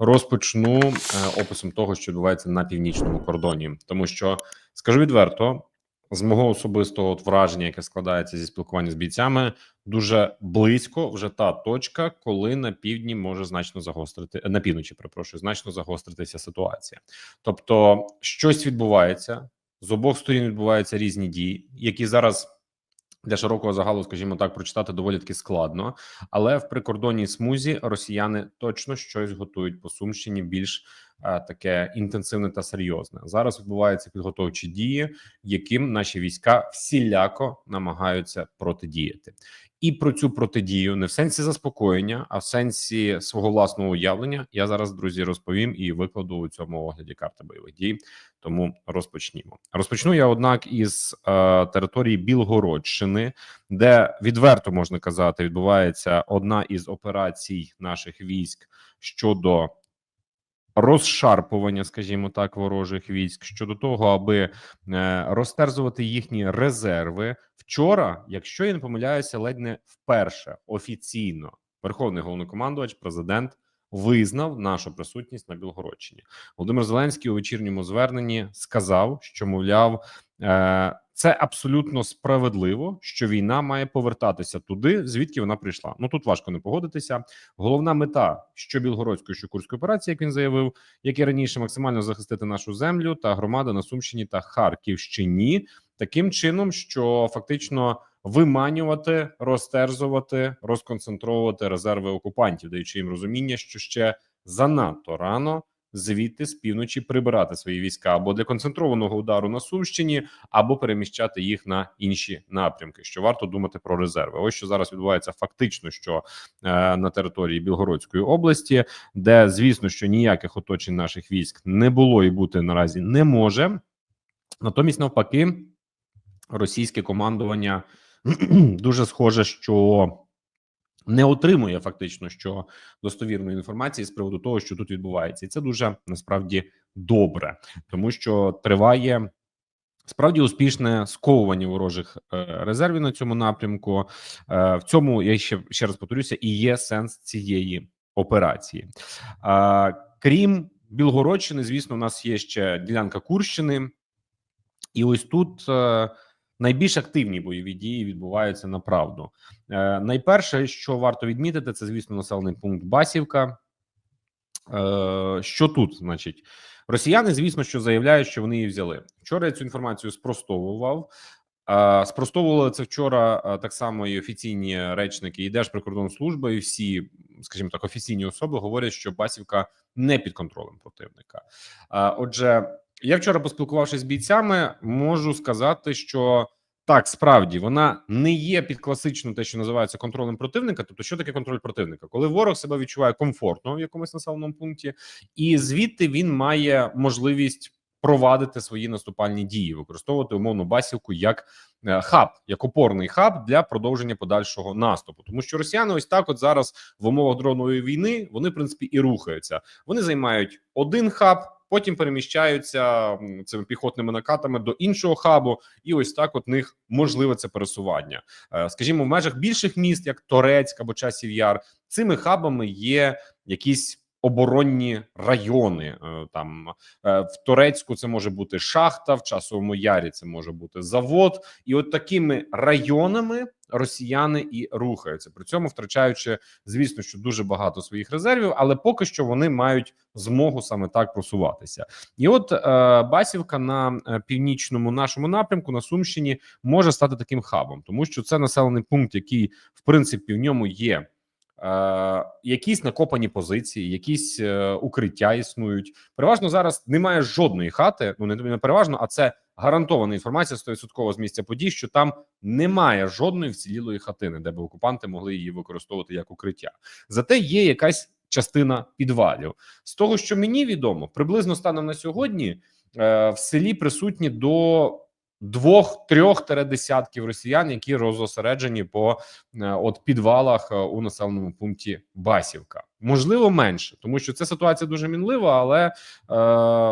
розпочну е, описом того, що відбувається на північному кордоні, тому що скажу відверто, з мого особистого от враження, яке складається зі спілкування з бійцями, дуже близько вже та точка, коли на півдні може значно загострити на півночі. Перепрошую, значно загостритися ситуація. Тобто, щось відбувається з обох сторін. Відбуваються різні дії, які зараз. Для широкого загалу, скажімо так, прочитати доволі таки складно, але в прикордонній смузі росіяни точно щось готують по сумщині більш таке інтенсивне та серйозне. Зараз відбуваються підготовчі дії, яким наші війська всіляко намагаються протидіяти. І про цю протидію не в сенсі заспокоєння, а в сенсі свого власного уявлення. Я зараз друзі розповім і викладу у цьому огляді карти бойових дій. Тому розпочнімо. Розпочну я, однак, із е, території Білгородщини, де відверто можна казати, відбувається одна із операцій наших військ щодо розшарпування, скажімо так, ворожих військ щодо того, аби е, розтерзувати їхні резерви. Вчора, якщо я не помиляюся, ледь не вперше офіційно верховний головнокомандувач, президент визнав нашу присутність на Білгородщині. Володимир Зеленський у вечірньому зверненні сказав, що мовляв. Е, це абсолютно справедливо, що війна має повертатися туди, звідки вона прийшла. Ну тут важко не погодитися. Головна мета що білгородської, що курської операції, як він заявив, як і раніше, максимально захистити нашу землю та громади на Сумщині та Харківщині, таким чином, що фактично виманювати, розтерзувати, розконцентровувати резерви окупантів, даючи їм розуміння, що ще занадто рано звідти з півночі прибирати свої війська або для концентрованого удару на Сумщині, або переміщати їх на інші напрямки. Що варто думати про резерви? Ось що зараз відбувається фактично, що е, на території Білгородської області, де звісно, що ніяких оточень наших військ не було і бути наразі не може. Натомість, навпаки, російське командування дуже схоже, що не отримує фактично що достовірної інформації з приводу того, що тут відбувається, і це дуже насправді добре, тому що триває. Справді успішне сковування ворожих е, резервів на цьому напрямку. Е, в цьому я ще ще раз повторюся, і є сенс цієї операції. Крім Білгородщини, звісно, у нас є ще ділянка Курщини, і ось тут е, найбільш активні бойові дії відбуваються направду. Е, Найперше, що варто відмітити, це звісно населений пункт Басівка. Е, Що тут, значить, росіяни, звісно, що заявляють, що вони її взяли. Вчора я цю інформацію спростовував. Е, Спростовували це вчора е, так само і офіційні речники і Держприкордонслужба, і всі, скажімо так, офіційні особи говорять, що Басівка не під контролем противника. Е, Отже, я вчора поспілкувавшись з бійцями, можу сказати, що так справді вона не є під класичну те, що називається контролем противника. Тобто, що таке контроль противника, коли ворог себе відчуває комфортно в якомусь населеному пункті, і звідти він має можливість провадити свої наступальні дії, використовувати умовну басівку як е, хаб, як опорний хаб для продовження подальшого наступу, тому що росіяни, ось так, от зараз в умовах дронової війни, вони в принципі і рухаються. Вони займають один хаб. Потім переміщаються цими піхотними накатами до іншого хабу, і ось так от них можливе це пересування. Е, скажімо, в межах більших міст, як Торецьк або Часів Яр, цими хабами є якісь оборонні райони. Е, там е, в Турецьку це може бути шахта, в часовому ярі це може бути завод, і от такими районами росіяни і рухаються. При цьому втрачаючи, звісно, що дуже багато своїх резервів, але поки що вони мають змогу саме так просуватися. І от е, Басівка на північному нашому напрямку на Сумщині може стати таким хабом, тому що це населений пункт, який в принципі в ньому є. Е, якісь накопані позиції, якісь е, укриття існують. Переважно зараз немає жодної хати. Ну не переважно, а це гарантована інформація 100% з місця подій, що там немає жодної вцілілої хатини, де б окупанти могли її використовувати як укриття. Зате є якась частина підвалів. З того, що мені відомо, приблизно станом на сьогодні е, в селі присутні до двох трьох десятків росіян, які розосереджені по е, от підвалах е, у населеному пункті Басівка. Можливо, менше, тому що це ситуація дуже мінлива, але е,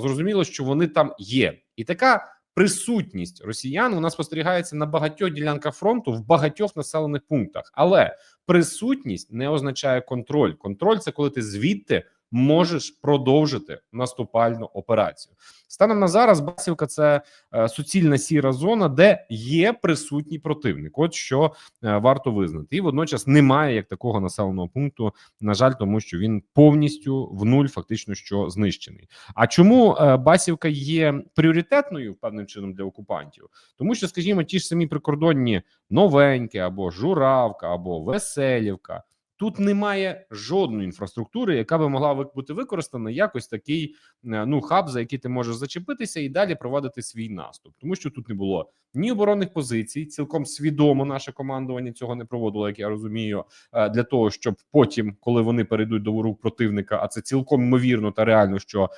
зрозуміло, що вони там є, і така присутність росіян вона спостерігається на багатьох ділянках фронту в багатьох населених пунктах. Але присутність не означає контроль. Контроль це коли ти звідти можеш продовжити наступальну операцію. Станом на зараз Басівка це е, суцільна сіра зона, де є присутній противник. От що е, варто визнати, і водночас немає як такого населеного пункту. На жаль, тому що він повністю в нуль, фактично що знищений. А чому е, Басівка є пріоритетною певним чином для окупантів? Тому що, скажімо, ті ж самі прикордонні новенькі або Журавка, або Веселівка. Тут немає жодної інфраструктури, яка би могла бути використана якось такий е, ну хаб, за який ти можеш зачепитися і далі проводити свій наступ, тому що тут не було ні оборонних позицій. Цілком свідомо наше командування цього не проводило, як я розумію, е, для того, щоб потім, коли вони перейдуть до рук противника, а це цілком ймовірно та реально, що е,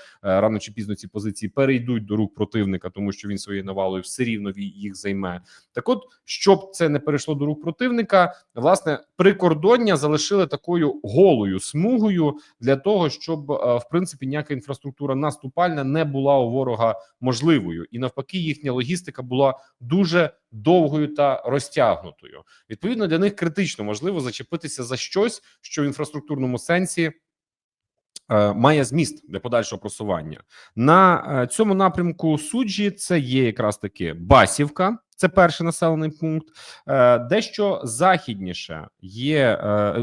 рано чи пізно ці позиції перейдуть до рук противника, тому що він своєю навалою все рівно їх займе. Так, от щоб це не перейшло до рук противника, власне, прикордоння залишили такою голою смугою для того, щоб е, в принципі ніяка інфраструктура наступальна не була у ворога можливою, і навпаки, їхня логістика була дуже довгою та розтягнутою. Відповідно, для них критично можливо зачепитися за щось, що в інфраструктурному сенсі. е, Має зміст для подальшого просування на е, цьому напрямку суджі. Це є якраз таки Басівка, це перший населений пункт. Е, Дещо західніше є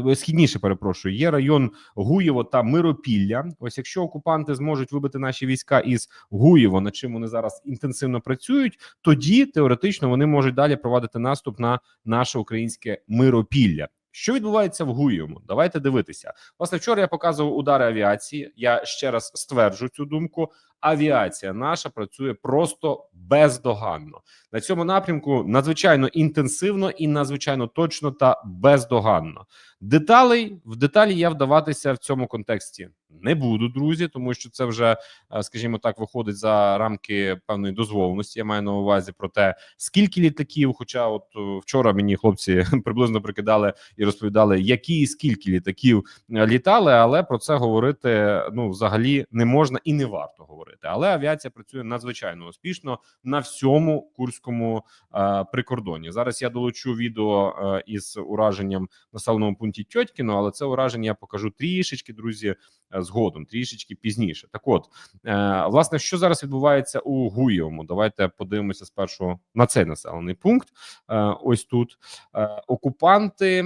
е, східніше. Перепрошую, є район Гуєво та Миропілля. Ось якщо окупанти зможуть вибити наші війська із Гуєво, над чим вони зараз інтенсивно працюють, тоді теоретично вони можуть далі провадити наступ на наше українське Миропілля. Що відбувається в Гуєму? Давайте дивитися. Власне, вчора я показував удари авіації. Я ще раз стверджу цю думку. Авіація наша працює просто бездоганно на цьому напрямку. Надзвичайно інтенсивно і надзвичайно точно та бездоганно. Деталей в деталі я вдаватися в цьому контексті не буду, друзі, тому що це вже, е, скажімо так, виходить за рамки певної дозволеності. Я маю на увазі про те, скільки літаків. Хоча, от е, вчора мені хлопці приблизно прикидали і розповідали, які і скільки літаків е, літали, але про це говорити ну взагалі не можна і не варто говорити. Але авіація працює надзвичайно успішно на всьому курському е, прикордоні. Зараз я долучу відео е, із ураженням населеному пункті Тьотькіно, але це ураження я покажу трішечки, друзі, згодом, трішечки пізніше. Так, от е, власне, що зараз відбувається у Гуєвому? Давайте подивимося спершу на цей населений пункт. Е, ось тут е, окупанти.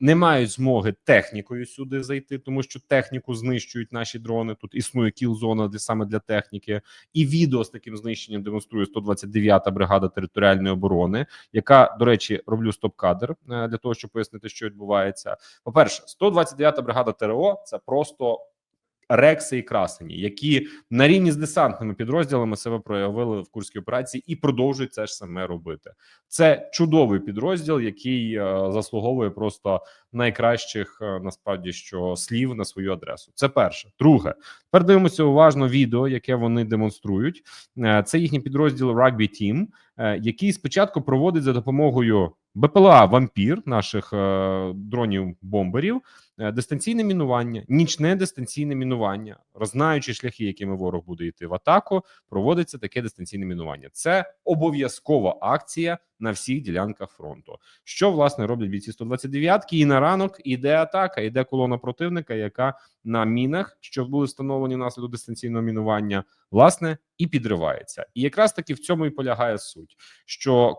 Не мають змоги технікою сюди зайти, тому що техніку знищують наші дрони. Тут існує кіл-зона для саме для техніки, і відео з таким знищенням демонструє 129-та бригада територіальної оборони, яка, до речі, роблю стоп-кадр е, для того, щоб пояснити, що відбувається. По перше, 129-та бригада ТРО це просто рекси і красені, які на рівні з десантними підрозділами себе проявили в курській операції і продовжують це ж саме робити. Це чудовий підрозділ, який е, заслуговує просто найкращих е, насправді що слів на свою адресу. Це перше. Друге, тепер дивимося уважно відео, яке вони демонструють. Е, Це їхній підрозділ Rugby Team, який спочатку проводить за допомогою БПЛА Вампір наших е, дронів бомберів. е, Дистанційне мінування, нічне дистанційне мінування, рознаючи шляхи, якими ворог буде йти в атаку, проводиться таке дистанційне мінування. Це обов'язкова акція на всіх ділянках фронту. Що власне роблять бійці 129-ки? І на ранок іде атака, іде колона противника, яка на мінах, що були встановлені внаслідок дистанційного мінування, власне і підривається. І якраз таки в цьому і полягає суть, що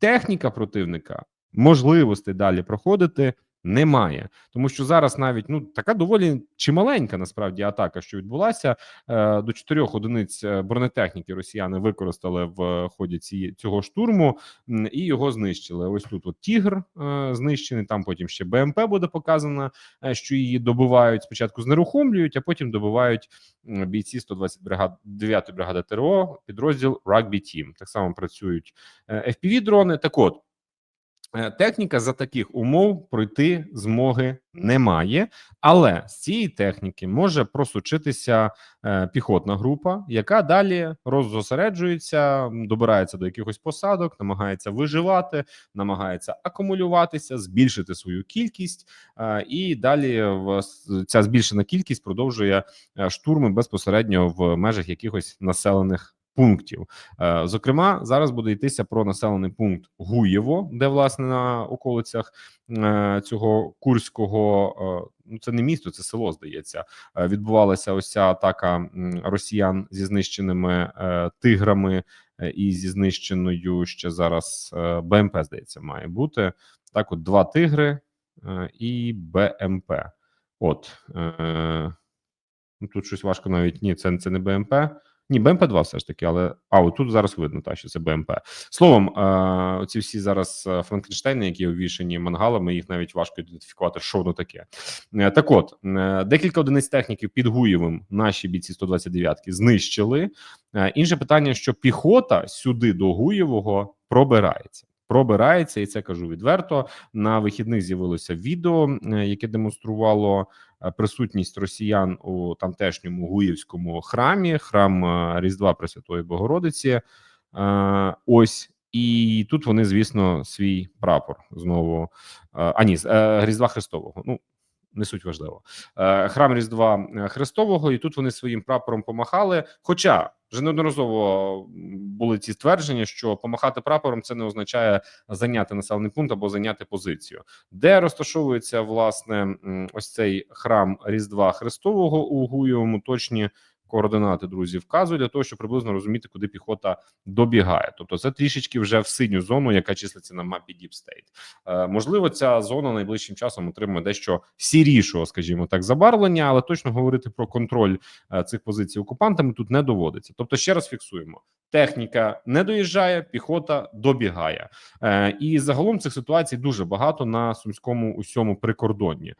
техніка противника можливості далі проходити немає, тому що зараз навіть ну така доволі чималенька насправді атака, що відбулася е, до чотирьох одиниць е, бронетехніки. Росіяни використали в ході ці, цього штурму і його знищили. Ось тут от тігр е, знищений. Там потім ще БМП буде показано, е, що її добивають. Спочатку знерухомлюють, а потім добивають бійці 120 бригад 9 бригади ТРО, підрозділ Rugby Team. Так само працюють е, fpv дрони. Так от. Е, Техніка за таких умов пройти змоги немає, але з цієї техніки може просучитися е, піхотна група, яка далі роззосереджується, добирається до якихось посадок, намагається виживати, намагається акумулюватися, збільшити свою кількість, е, і далі ця збільшена кількість продовжує штурми безпосередньо в межах якихось населених пунктів. Е, Зокрема, зараз буде йтися про населений пункт Гуєво, де власне на околицях е, цього курського е, ну це не місто, це село здається. Відбувалася ось ця атака росіян зі знищеними тиграми і зі знищеною ще зараз БМП, здається, має бути так. От два тигри і БМП. От ну, тут щось важко навіть ні, це, це не БМП. Ні, БМП 2 все ж таки, але а отут зараз видно, та що це БМП. Словом, е, ці всі зараз е, Франкенштейни, які обвішані мангалами, їх навіть важко ідентифікувати, що воно таке. Е, Так, от декілька одиниць техніків під Гуєвим наші бійці 129-ки знищили. Інше питання, що піхота сюди до Гуєвого пробирається. Пробирається, і це кажу відверто. На вихідних з'явилося відео, е, яке демонструвало е, присутність росіян у тамтешньому гуївському храмі, храм е, Різдва Пресвятої Богородиці. Ось. І тут вони, звісно, свій прапор знову. А ні, Різдва Христового. Ну не суть важливо. Е, Храм Різдва е, Христового, і тут вони своїм прапором помахали. Хоча вже неодноразово були ці ствердження, що помахати прапором це не означає зайняти населений пункт або зайняти позицію, де розташовується власне ось цей храм Різдва Христового у Гуєвому. Точні координати друзі вказую для того, щоб приблизно розуміти, куди піхота добігає. Тобто, це трішечки вже в синю зону, яка числиться на мапі Deep State. Е, можливо, ця зона найближчим часом отримає дещо сірішого, скажімо так, забарвлення, але точно говорити про контроль е, цих позицій окупантами тут не доводиться. Тобто, ще раз фіксуємо: техніка не доїжджає, піхота добігає, е, і загалом цих ситуацій дуже багато на сумському усьому прикордонні.